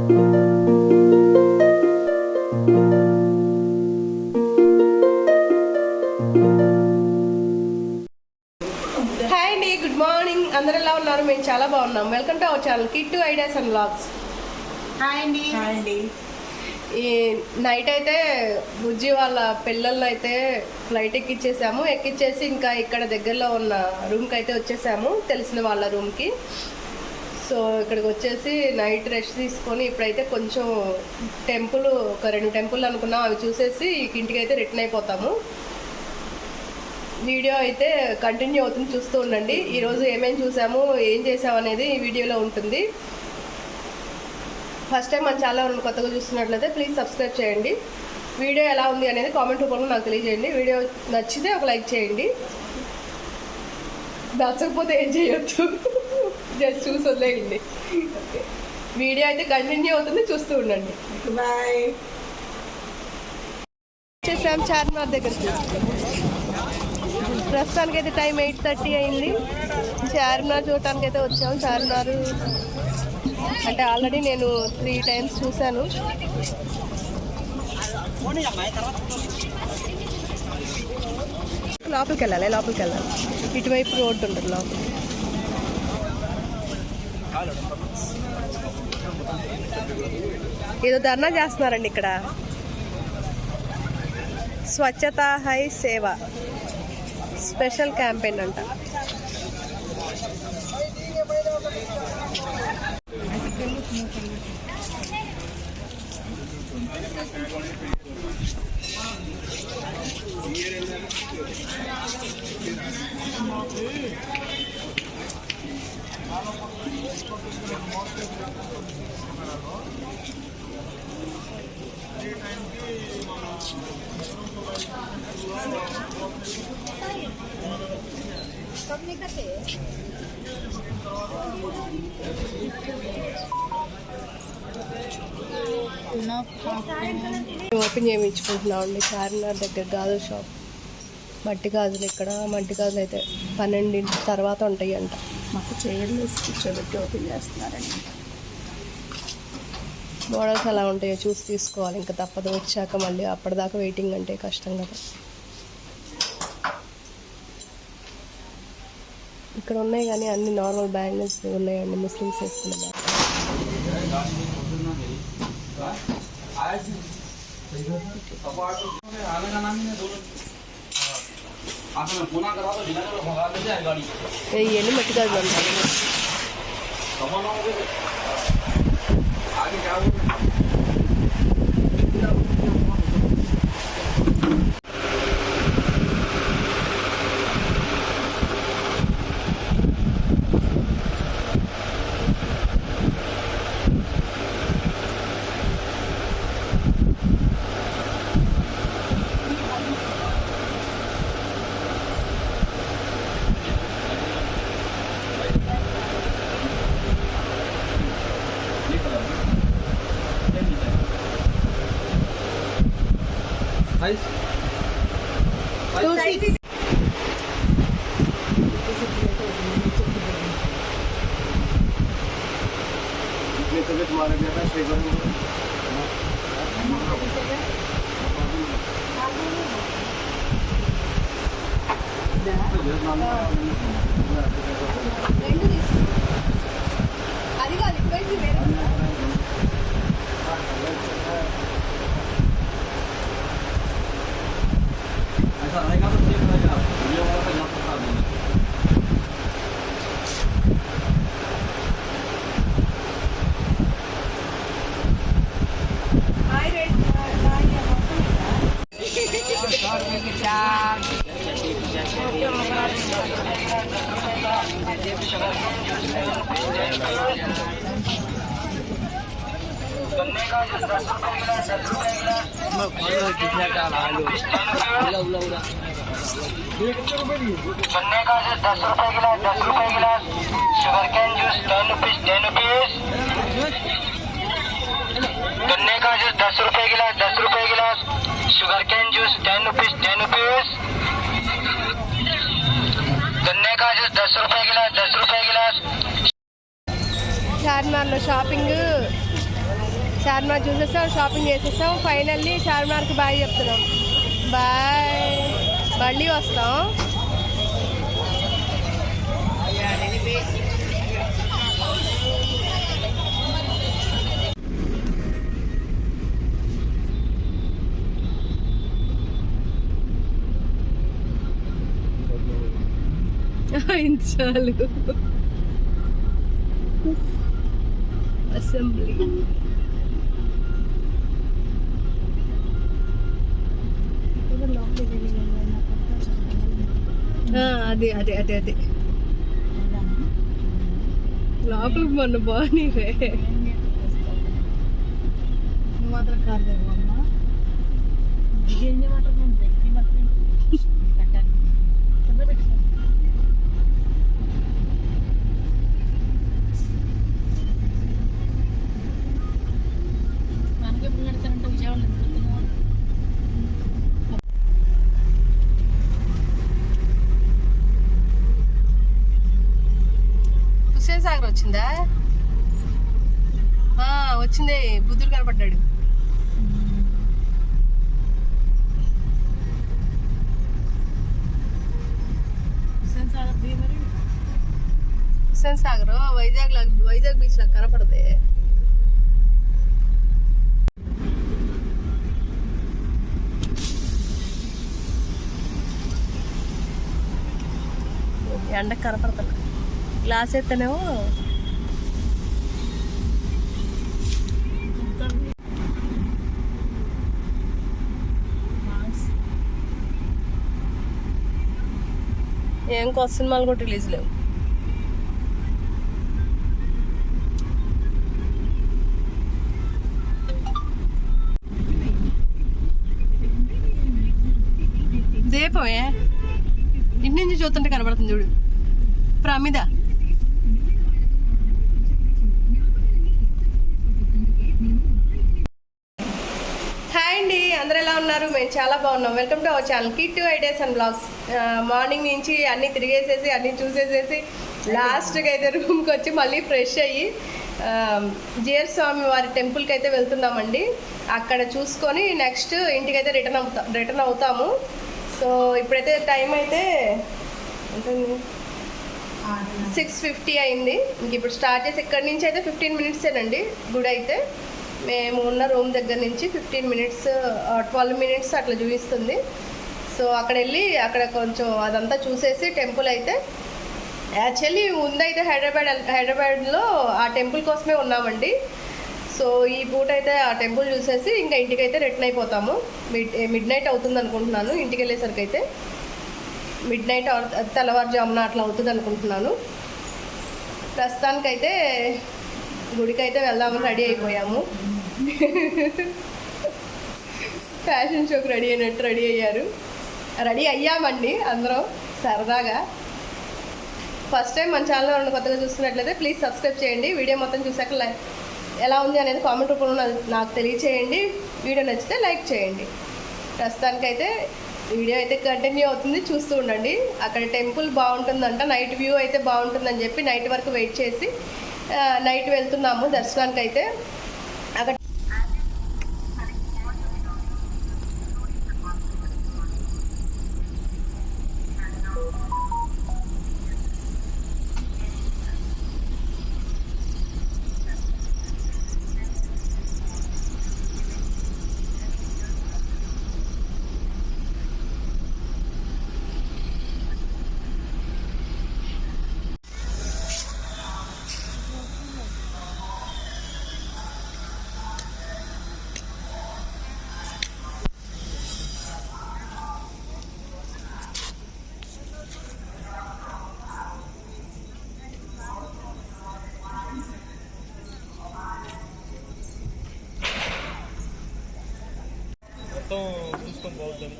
Hi అండి good morning అందరు ఎలా ఉన్నారు? మేము చాలా బాగున్నాం. Welcome to our channel kit ideas and blogs hi అండి హాయ్ అండి ఈ నైట్ అయితే బుజ్జి వాళ్ళ పిల్లల్ని అయితే ఫ్లైట్ ఎక్కిచ్చేసాము. ఎక్కిచ్చేసి ఇంకా ఇక్కడ దగ్గరలో ఉన్న రూమ్కి అయితే వచ్చేసాము. తెలిసిన వాళ్ళ రూమ్కి సో ఇక్కడికి వచ్చేసి నైట్ రెస్ట్ తీసుకొని ఇప్పుడైతే కొంచెం టెంపుల్ ఒక రెండు టెంపుల్ అనుకున్నాం. అవి చూసేసి ఇంటికి అయితే రిటర్న్ అయిపోతాము. వీడియో అయితే కంటిన్యూ అవుతుంది చూస్తూ ఉండండి. ఈరోజు ఏమేమి చూసాము ఏం చేసాము అనేది ఈ వీడియోలో ఉంటుంది. ఫస్ట్ టైం మన ఛానల్ కొత్తగా చూస్తున్నట్లయితే ప్లీజ్ సబ్స్క్రైబ్ చేయండి. వీడియో ఎలా ఉంది అనేది కామెంట్ రూపంలో నాకు తెలియజేయండి. వీడియో నచ్చితే ఒక లైక్ చేయండి. నచ్చకపోతే ఏం చేయొచ్చు జస్ట్ చూసి వదిలేయండి. వీడియో అయితే కంటిన్యూ అవుతుంది చూస్తూ ఉండండి. బాయ్ వచ్చేసాం చార్మినార్ దగ్గరికి ప్రస్తుతానికి అయితే టైం ఎయిట్ థర్టీ అయింది. చార్మినార్ చూడటానికి అయితే వచ్చాము చార్మినార్ అంటే ఆల్రెడీ నేను త్రీ టైమ్స్ చూశాను. లోపలికి వెళ్ళాలి లోపలికి వెళ్ళాలి. ఇటువైపు రోడ్డు ఉంటుంది లోపల ఏదో ధర్నా చేస్తున్నారండి ఇక్కడ. స్వచ్ఛత హై సేవ. స్పెషల్ క్యాంపెయిన్ అంట. ఓపెన్ చేయించుకుంటున్నాం అండి. చార్మినార్ దగ్గర గాజుల షాప్. మట్టి గాజులు ఇక్కడ మట్టి గాజులు అయితే పన్నెండింటి తర్వాత ఉంటాయి అంట మాకు చైర్లు వేసి కూర్చోబెట్టి ఓపెన్ చేస్తున్నారండి. మోడల్స్ ఎలా ఉంటాయో చూసి తీసుకోవాలి. ఇంకా తప్పదు. వచ్చాక మళ్ళీ అప్పటిదాకా వెయిటింగ్ అంటే కష్టం కదా. ఇక్కడ ఉన్నాయి కానీ అన్ని నార్మల్ బ్యాంగిల్స్ ఉన్నాయండి. ముస్లిమ్స్ వేసుకున్న ఇవన్నీ మట్టి కాదు అండి तो जिला को भगा ले जाए गाड़ी ఇవన్నీ మట్టి గాజులు అంటారు कब आओगे आगे क्या होगा అది కాదు ఇటువైపు వేరే गन्ने का जूस दस रुपए गिलास दस रुपए गिलास sugar cane juice ten rupees ten rupees गन्ने का जूस दस रुपए गिलास दस रुपए गिलास sugar cane juice ten rupees ten rupees गन्ने का जूस दस रुपए गिलास दस रुपए गिलास చార్మినార్లో షాపింగ్ చార్మినార్ చూసేసాం షాపింగ్ చేసేసాం. ఫైనల్లీ చార్మినార్కి బాయ్ చెప్తున్నాం. బాయ్ మళ్ళీ వస్తాం. ఇంత చాలు అసెంబ్లీ అదే అదే అదే అదే. లోపల మొన్న బాగుంది మాత్రం కాదు కదా అమ్మ. ఏం చేయమంటారు ఈ మాత్రం కట్టాలి కింద పెట్టుకో మనకి ఎప్పుడు కడతారంటే విజయవాడలో ఎంత కడుతున్నావు? హుస్సేన్ సాగర్ వచ్చిందా? ఆ, వచ్చింది. బుద్ధుడు కనపడ్డాడు. హుస్సేన్ సాగర్ వైజాగ్ లా వైజాగ్ బీచ్ లాగా కనపడదే. ఎండకు కనపడతాడు గ్లాస్ ఎత్తనేమో ఏం కొత్త సినిమాలు కూడా రిలీజ్ లేవు. దీపమే ఇంటి నుంచి చూస్తుంటే కనబడుతుంది చూడు. ప్రమిద. ఉన్నారు మేము చాలా బాగున్నాం. Welcome to our channel kit to ideas and blogs morning నుంచి అన్నీ తిరిగేసేసి అన్నీ చూసేసేసి లాస్ట్కి అయితే రూమ్కి వచ్చి మళ్ళీ ఫ్రెష్ అయ్యి జియర్ స్వామి వారి టెంపుల్కి అయితే వెళ్తున్నామండి. అక్కడ చూసుకొని నెక్స్ట్ ఇంటికైతే రిటర్న్ అవుతా రిటర్న్ అవుతాము. సో ఇప్పుడైతే టైం అయితే ఎంత సిక్స్ ఫిఫ్టీ అయింది. ఇంక ఇప్పుడు స్టార్ట్ చేసి ఇక్కడి నుంచి అయితే ఫిఫ్టీన్ మినిట్సేనండి గుడి అయితే మేము ఉన్న రూమ్ దగ్గర నుంచి ఫిఫ్టీన్ మినిట్స్ ట్వెల్వ్ మినిట్స్ అట్లా చూపిస్తుంది. సో అక్కడ వెళ్ళి అక్కడ కొంచెం అదంతా చూసేసి టెంపుల్ అయితే యాక్చువల్లీ ముందైతే హైదరాబాద్ హైదరాబాద్లో ఆ టెంపుల్ కోసమే ఉన్నామండి. సో ఈ పూట అయితే ఆ టెంపుల్ చూసేసి ఇంకా ఇంటికైతే రిటర్న్ అయిపోతాము. మిడ్ మిడ్ నైట్ అవుతుంది అనుకుంటున్నాను ఇంటికి వెళ్ళేసరికి అయితే మిడ్ నైట్ తెల్లవారుజామున అట్లా అవుతుంది అనుకుంటున్నాను ప్రస్తుతానికైతే గుడికి అయితే వెళ్దామని రెడీ అయిపోయాము. ఫ్యాషన్ షోకి రెడీ అయినట్టు రెడీ అయ్యారు. రెడీ అయ్యామండి అందరం సరదాగా. ఫస్ట్ టైం మన ఛానల్లో ఉన్న కొత్తగా చూస్తున్నట్లయితే ప్లీజ్ సబ్స్క్రైబ్ చేయండి. వీడియో మొత్తం చూసాక లైక్ ఎలా ఉంది అనేది కామెంట్ రూపంలో నాకు- తెలియచేయండి. వీడియో నచ్చితే లైక్ చేయండి. ప్రస్తుతానికైతే వీడియో అయితే కంటిన్యూ అవుతుంది. చూస్తూ ఉండండి. అక్కడ టెంపుల్ బాగుంటుందంట. నైట్ వ్యూ అయితే బాగుంటుందని చెప్పి నైట్ వరకు వెయిట్ చేసి నైట్ వెళ్తున్నాము దర్శనానికి అయితే మొత్తం చూసుకొని పోవద్దని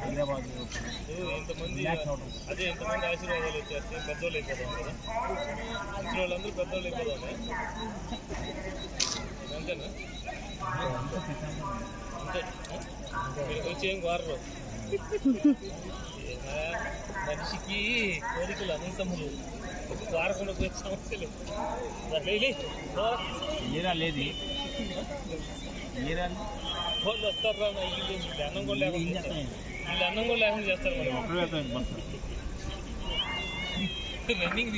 హైదరాబాద్ ఎంతమంది అదే ఎంతమంది ఆశీర్వాదాలు వచ్చేస్తే పెద్దోళ్ళు అయిపోదాం కదా వచ్చిన వాళ్ళందరూ పెద్దోళ్ళు అయిపోదాం అంతేనా? అంతే. మీరు వచ్చి ఏం కోరరు. మనిషికి కోరికలు అనంతములు. కోరకుండా పోయే సమస్యలు. లేదు ఏదా లేదు. వాళ్ళు వస్తారు రా వీళ్ళు అన్నం కూడా లేకుండా వీళ్ళు అన్నం కూడా లేకుండా చేస్తారు రన్నింగ్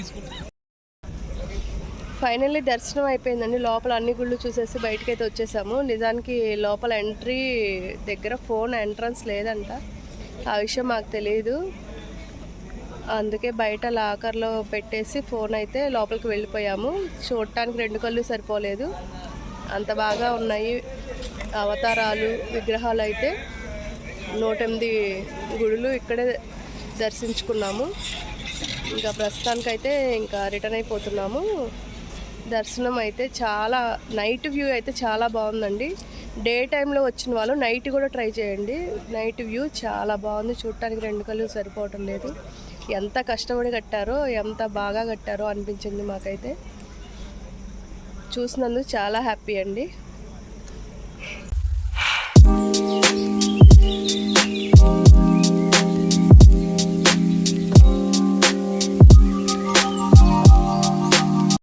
ఫైనల్లీ దర్శనం అయిపోయిందండి. లోపల అన్ని గుళ్ళు చూసేసి బయటకి అయితే వచ్చేసాము. నిజానికి లోపల ఎంట్రీ దగ్గర ఫోన్ ఎంట్రన్స్ లేదంట. ఆ విషయం మాకు తెలియదు అందుకే బయట లాకర్లో పెట్టేసి ఫోన్ అయితే లోపలికి వెళ్ళిపోయాము. చూడటానికి రెండు కళ్ళు సరిపోలేదు. అంత బాగా ఉన్నాయి. అవతారాలు విగ్రహాలు అయితే నూట ఎనిమిది గుడులు ఇక్కడే దర్శించుకున్నాము. ఇంకా ప్రస్తుతానికైతే ఇంకా రిటర్న్ అయిపోతున్నాము. దర్శనం అయితే చాలా నైట్ వ్యూ అయితే చాలా బాగుందండి. డే టైంలో వచ్చిన వాళ్ళు నైట్ కూడా ట్రై చేయండి. నైట్ వ్యూ చాలా బాగుంది. చూడటానికి రెండు కళ్ళు సరిపోవటం లేదు. ఎంత కష్టపడి కట్టారో ఎంత బాగా కట్టారో అనిపించింది మాకైతే. చూసినందుకు చాలా హ్యాపీ అండి.